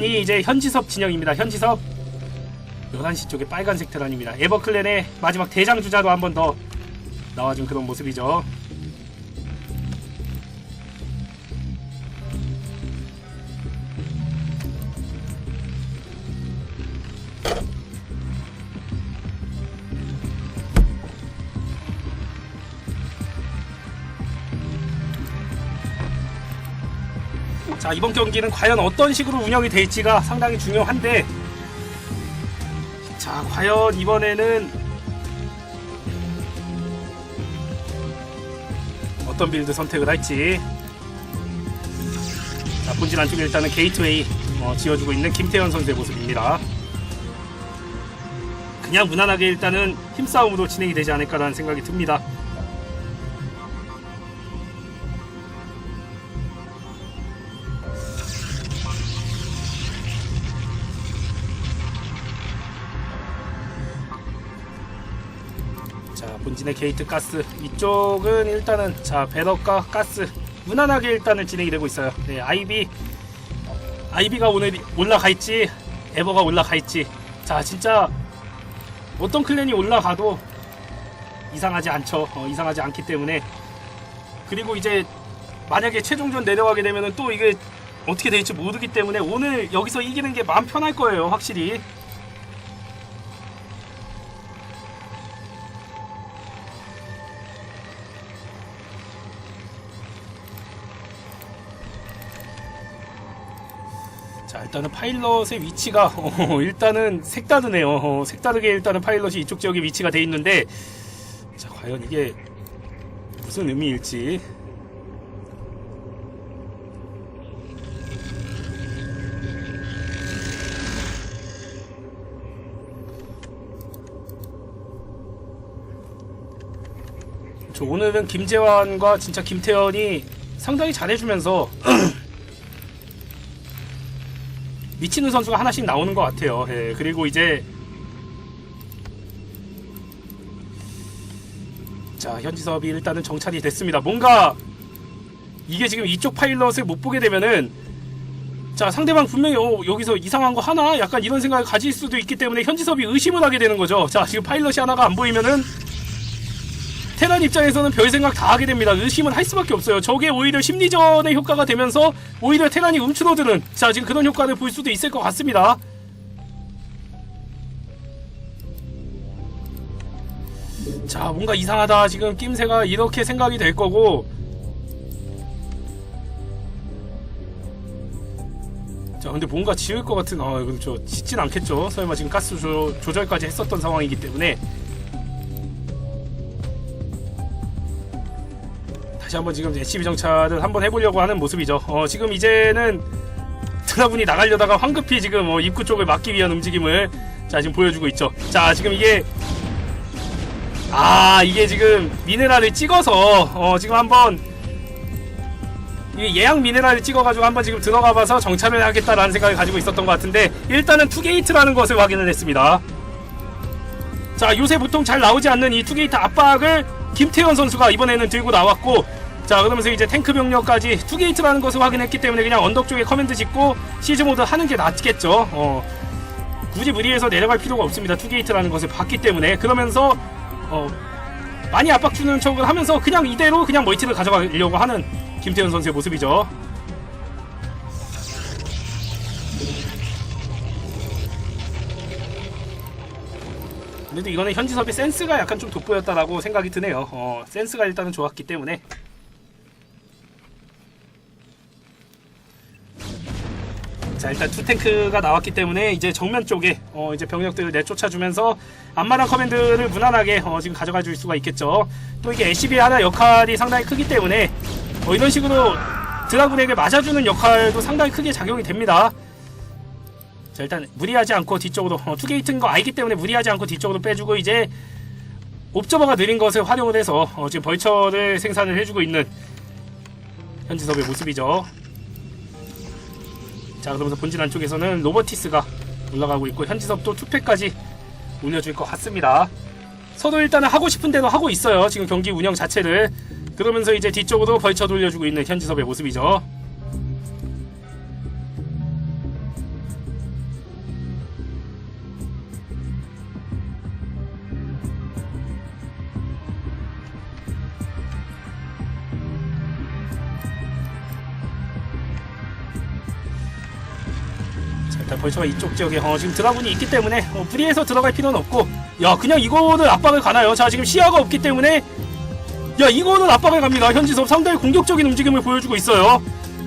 이 이제 현지섭 진영입니다. 현지섭 11시 쪽에 빨간색 테란입니다. 에버클랜의 마지막 대장 주자도 한번 더 나와준 그런 모습이죠. 자 이번 경기는 과연 어떤 식으로 운영이 될지가 상당히 중요한데 자 과연 이번에는 어떤 빌드 선택을 할지. 자 본진 안쪽에 일단은 게이트웨이 어, 지어주고 있는 김태현 선수의 모습입니다. 그냥 무난하게 일단은 힘싸움으로 진행이 되지 않을까라는 생각이 듭니다 진의 게이트 가스. 이쪽은 일단은 자 배럭과 가스. 무난하게 일단은 진행이 되고 있어요. 네 아이비. 아이비가 오늘 올라가 있지 에버가 올라가 있지. 자 진짜 어떤 클랜이 올라가도 이상하지 않죠. 어, 이상하지 않기 때문에. 그리고 이제 만약에 최종전 내려가게 되면은 또 이게 어떻게 될지 모르기 때문에 오늘 여기서 이기는 게 마음 편할 거예요 확실히 일단은 파일럿의 위치가 어, 일단은 색다르네요. 어, 색다르게 일단은 파일럿이 이쪽 지역에 위치가 돼 있는데 자 과연 이게 무슨 의미일지. 저 오늘은 김재환과 진짜 김태현이 상당히 잘해주면서 미치는 선수가 하나씩 나오는 것 같아요. 예, 그리고 이제 자 현지섭이 일단은 정찰이 됐습니다. 뭔가 이게 지금 이쪽 파일럿을 못 보게 되면은 자 상대방 분명히 어, 여기서 이상한 거 하나 약간 이런 생각을 가질 수도 있기 때문에 현지섭이 의심을 하게 되는 거죠. 자 지금 파일럿이 하나가 안 보이면은 테란 입장에서는 별 생각 다 하게 됩니다. 의심은 할 수밖에 없어요. 저게 오히려 심리전의 효과가 되면서 오히려 테란이 움츠러드는 자 지금 그런 효과를 볼 수도 있을 것 같습니다. 자 뭔가 이상하다 지금 낌새가 이렇게 생각이 될 거고 자 근데 뭔가 지을 것 같은 아 이건 저 짓진 않겠죠 설마 지금 가스 조, 조절까지 했었던 상황이기 때문에 다시 한번 지금 SCB 정찰을 한번 해보려고 하는 모습이죠. 어, 지금 이제는 드라군이 나가려다가 황급히 지금 어, 입구 쪽을 막기 위한 움직임을 자 지금 보여주고 있죠. 자 지금 이게 아 이게 지금 미네랄을 찍어서 어, 지금 한번 이 예약 미네랄을 찍어가지고 한번 지금 들어가봐서 정찰을 하겠다라는 생각을 가지고 있었던 것 같은데 일단은 투게이트라는 것을 확인을 했습니다. 자 요새 보통 잘 나오지 않는 이 투게이트 압박을 김태현 선수가 이번에는 들고 나왔고 자 그러면서 이제 탱크 병력까지 투게이트라는 것을 확인했기 때문에 그냥 언덕 쪽에 커맨드 짓고 시즈 모드 하는 게 낫겠죠. 어, 굳이 무리해서 내려갈 필요가 없습니다. 투게이트라는 것을 봤기 때문에. 그러면서 어, 많이 압박 주는 척을 하면서 그냥 이대로 그냥 멀티를 가져가려고 하는 김태현 선수의 모습이죠 근데 이거는 현지섭의 센스가 약간 좀 돋보였다라고 생각이 드네요. 어, 센스가 일단은 좋았기 때문에. 자 일단 투탱크가 나왔기 때문에 이제 정면 쪽에 어, 이제 병력들을 내쫓아주면서 안마랑 커맨드를 무난하게 어, 지금 가져가 줄 수가 있겠죠. 또 이게 SCB 하나 역할이 상당히 크기 때문에 어, 이런 식으로 드라군에게 맞아주는 역할도 상당히 크게 작용이 됩니다. 자 일단 무리하지 않고 뒤쪽으로 어, 투게이트인 거 알기 때문에 무리하지 않고 뒤쪽으로 빼주고 이제 옵저버가 느린 것을 활용을 해서 어, 지금 벌처를 생산을 해주고 있는 현지섭의 모습이죠. 자 그러면서 본진 안쪽에서는 로버티스가 올라가고 있고 현지섭도 투패까지 올려줄 것 같습니다. 서로 일단은 하고 싶은 대로 하고 있어요. 지금 경기 운영 자체를 그러면서 이제 뒤쪽으로 벌쳐 돌려주고 있는 현지섭의 모습이죠. 일단 벌처가 이쪽 지역에 어, 지금 드라군이 있기 때문에 어, 무리해서 들어갈 필요는 없고 야 그냥 이거는 압박을 가나요? 자 지금 시야가 없기 때문에 야 이거는 압박을 갑니다. 현지섭 상당히 공격적인 움직임을 보여주고 있어요.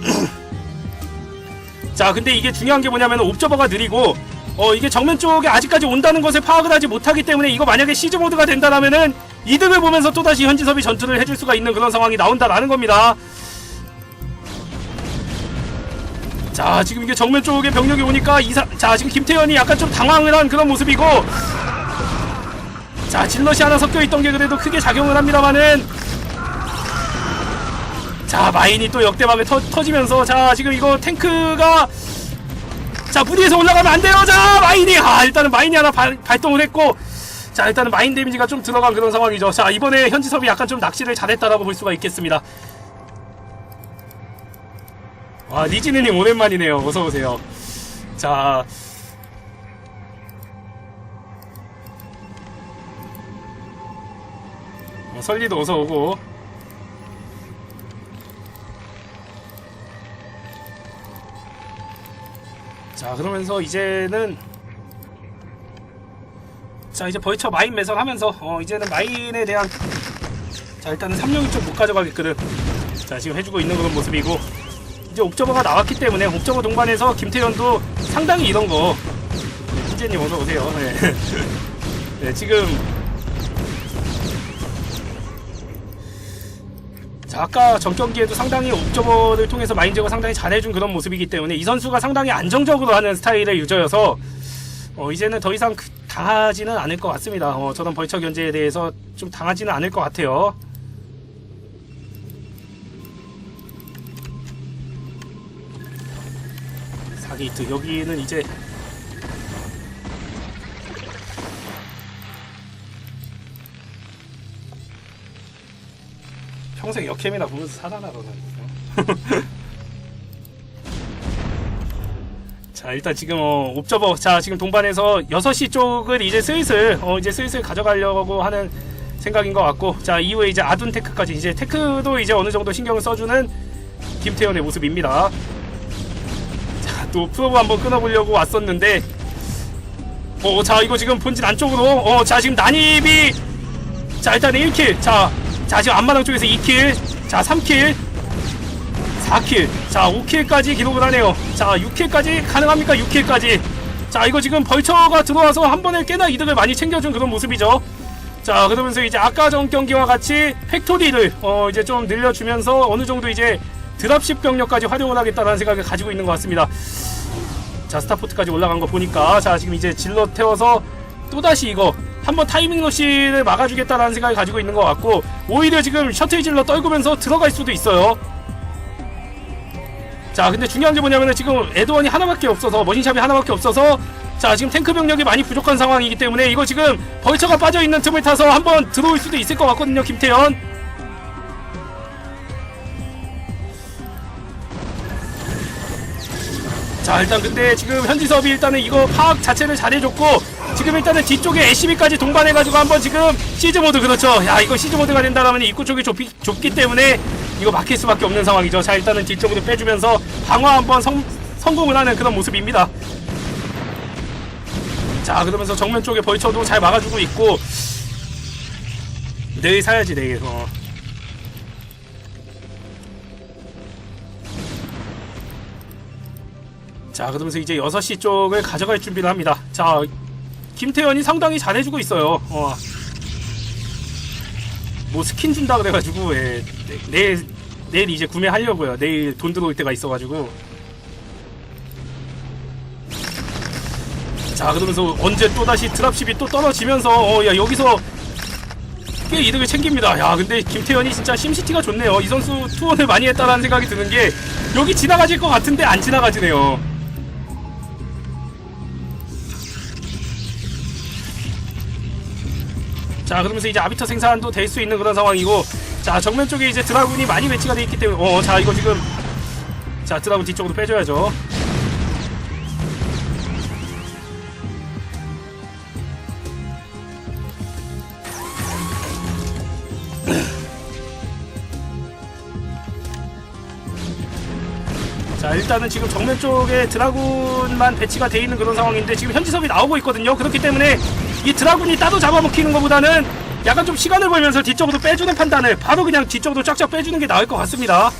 자 근데 이게 중요한 게 뭐냐면 옵저버가 느리고 어 이게 정면 쪽에 아직까지 온다는 것을 파악을 하지 못하기 때문에 이거 만약에 시즈 모드가 된다라면은 이득을 보면서 또다시 현지섭이 전투를 해줄 수가 있는 그런 상황이 나온다라는 겁니다. 자 지금 이게 정면 쪽에 병력이 오니까 이사 자 지금 김태현이 약간 좀 당황을 한 그런 모습이고. 자 질럿이 하나 섞여 있던 게 그래도 크게 작용을 합니다만은 자 마인이 또 역대박에 터, 터지면서 자 지금 이거 탱크가 자 무리해서 올라가면 안 돼요. 자 마인이. 아 일단은 마인이 하나 발, 발동을 했고. 자 일단은 마인 데미지가 좀 들어간 그런 상황이죠. 자 이번에 현지섭이 약간 좀 낚시를 잘했다라고 볼 수가 있겠습니다 와 니지느님 오랜만이네요. 어서오세요. 자. 어, 설리도 어서오고. 자 그러면서 이제는 자 이제 벌처 마인 매설 하면서 어 이제는 마인에 대한 자 일단은 3룡이 좀 못 가져가게끔 자 지금 해주고 있는 그런 모습이고 이제 옵저버가 나왔기 때문에 옵저버 동반해서 김태현도 상당히 이런 거 희재님 어서 오세요 네. 네 지금 자, 아까 전 경기에도 상당히 옵저버를 통해서 마인 제거 상당히 잘해준 그런 모습이기 때문에 이 선수가 상당히 안정적으로 하는 스타일의 유저여서 어, 이제는 더 이상 그- 당하지는 않을 것 같습니다. 어, 저런 벌처 견제에 대해서 좀 당하지는 않을 것 같아요. 게이트 여기는 이제 평생 역캠이나 보면서 살아나 너는. 자 일단 지금 어, 옵저버. 자 지금 동반해서 6시 쪽을 이제 슬슬 어 이제 슬슬 가져가려고 하는 생각인 것 같고 자 이후에 이제 아둔 테크까지. 이제 테크도 이제 어느 정도 신경을 써주는 김태현의 모습입니다. 자 또 프로브 한번 끊어보려고 왔었는데 어 자 이거 지금 본진 안쪽으로 어 자 지금 난입이 자 일단 1킬. 자, 자 지금 앞마당 쪽에서 2킬 자 3킬 4킬. 자 5킬까지 기록을 하네요. 자 6킬까지 가능합니까? 6킬까지. 자 이거 지금 벌처가 들어와서 한 번에 꽤나 이득을 많이 챙겨준 그런 모습이죠. 자 그러면서 이제 아까 전 경기와 같이 팩토리를 어 이제 좀 늘려주면서 어느 정도 이제 드랍십 병력까지 활용을 하겠다라는 생각을 가지고 있는 것 같습니다. 자 스타포트까지 올라간 거 보니까 자 지금 이제 질러 태워서 또다시 이거 한번 타이밍 러시를 막아주겠다라는 생각을 가지고 있는 것 같고 오히려 지금 셔틀 질러 떨구면서 들어갈 수도 있어요. 자 근데 중요한 게 뭐냐면은 지금 에드원이 하나밖에 없어서 머신샵이 하나밖에 없어서 자 지금 탱크 병력이 많이 부족한 상황이기 때문에 이거 지금 벌처가 빠져있는 틈을 타서 한번 들어올 수도 있을 것 같거든요 김태현 자 일단 근데 지금 현지섭이 일단은 이거 파악 자체를 잘해줬고 지금 일단은 뒤쪽에 SCB까지 동반해가지고 한번 지금 시즈 모드 그렇죠. 야 이거 시즈 모드가 된다라면 입구 쪽이 좁히, 좁기 때문에 이거 막힐 수밖에 없는 상황이죠. 자 일단은 뒤쪽으로 빼주면서 방어 한번 성, 성공을 하는 그런 모습입니다. 자 그러면서 정면 쪽에 벌쳐도 잘 막아주고 있고 내일 사야지 내일. 어. 자 그러면서 이제 6시 쪽을 가져갈 준비를 합니다. 자 김태현이 상당히 잘해주고 있어요. 어. 뭐 스킨 준다 그래가지고 예, 내- 내일 내일 이제 구매하려고요. 내일 돈 들어올 때가 있어가지고. 자 그러면서 언제 또다시 드랍십이 또 떨어지면서 어 야 여기서 꽤 이득을 챙깁니다. 야 근데 김태현이 진짜 심시티가 좋네요. 이 선수 투혼을 많이 했다라는 생각이 드는 게 여기 지나가질 것 같은데 안 지나가지네요 자 그러면서 이제 아비터 생산도 될 수 있는 그런 상황이고 자 정면 쪽에 이제 드라군이 많이 배치가 돼 있기 때문에 어 자 이거 지금 자 드라군 뒤쪽으로 빼줘야죠 자 일단은 지금 정면 쪽에 드라군만 배치가 돼 있는 그런 상황인데 지금 현지섭이 나오고 있거든요. 그렇기 때문에 이 드라군이 따로 잡아먹히는 것보다는 약간 좀 시간을 벌면서 뒤쪽으로 빼주는 판단을 바로 그냥 뒤쪽으로 쫙쫙 빼주는 게 나을 것 같습니다.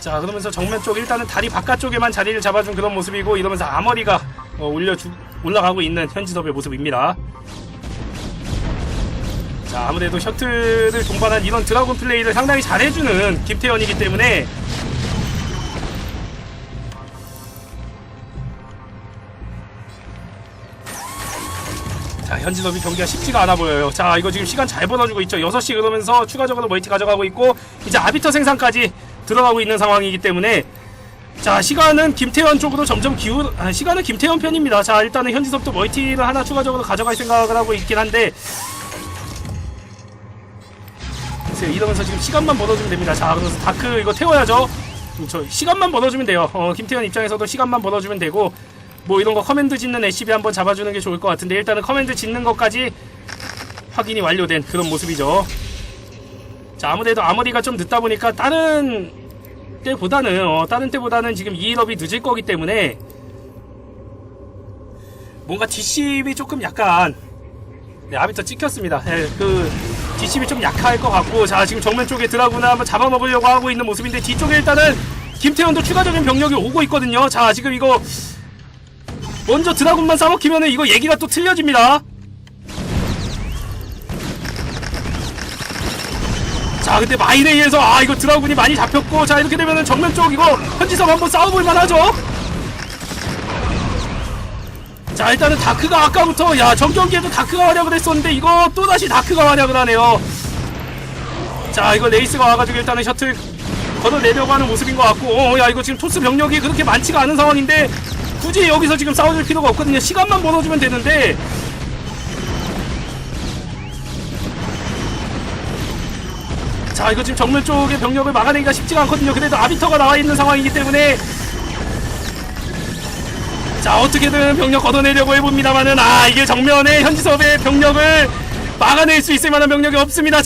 자 그러면서 정면 쪽 일단은 다리 바깥쪽에만 자리를 잡아준 그런 모습이고 이러면서 아머리가 어, 올려주 올라가고 있는 현지섭의 모습입니다. 자 아무래도 셔틀을 동반한 이런 드라곤 플레이를 상당히 잘해주는 김태현이기 때문에 현지섭이 경기가 쉽지가 않아 보여요 자 이거 지금 시간 잘 벌어주고 있죠 6시 그러면서 추가적으로 멀티 가져가고 있고 이제 아비터 생산까지 들어가고 있는 상황이기 때문에 자 시간은 김태현 쪽으로 점점 기울 아, 시간은 김태현 편입니다 자 일단은 현지섭도 멀티를 하나 추가적으로 가져갈 생각을 하고 있긴 한데 글쎄요, 이러면서 지금 시간만 벌어주면 됩니다. 자, 그래서 다크 이거 태워야죠. 음, 저 시간만 벌어주면 돼요. 어, 김태현 입장에서도 시간만 벌어주면 되고 뭐 이런 거 커맨드 짓는 SCB 한번 잡아주는 게 좋을 것 같은데 일단은 커맨드 짓는 것까지 확인이 완료된 그런 모습이죠. 자, 아무래도 아머리가 좀 늦다 보니까 다른 때보다는 어, 다른 때보다는 지금 2일업이 늦을 거기 때문에 뭔가 뒷심이 조금 약간 네, 아비터 찍혔습니다. 예, 그 뒷심이 좀 약할 것 같고 자 지금 정면 쪽에 드라구나 한번 잡아먹으려고 하고 있는 모습인데 뒤쪽에 일단은 김태현도 추가적인 병력이 오고 있거든요. 자 지금 이거 먼저 드라군만 싸먹히면은 이거 얘기가 또 틀려집니다. 자 근데 마이레이에서 아 이거 드라군이 많이 잡혔고 자 이렇게 되면은 정면 쪽 이거 현지석 한번 싸워볼 만하죠. 자 일단은 다크가 아까부터 야 전경기에도 다크가 활약을 했었는데 이거 또다시 다크가 활약을 하네요 자 이거 레이스가 와가지고 일단은 셔틀 걷어내려고 하는 모습인 것 같고 어, 야 이거 지금 토스 병력이 그렇게 많지가 않은 상황인데 굳이 여기서 지금 싸워줄 필요가 없거든요. 시간만 벌어주면 되는데. 자 이거 지금 정면 쪽의 병력을 막아내기가 쉽지가 않거든요. 그래도 아비터가 나와 있는 상황이기 때문에. 자 어떻게든 병력 걷어내려고 해봅니다만은 아 이게 정면에 현지섭의 병력을 막아낼 수 있을 만한 병력이 없습니다.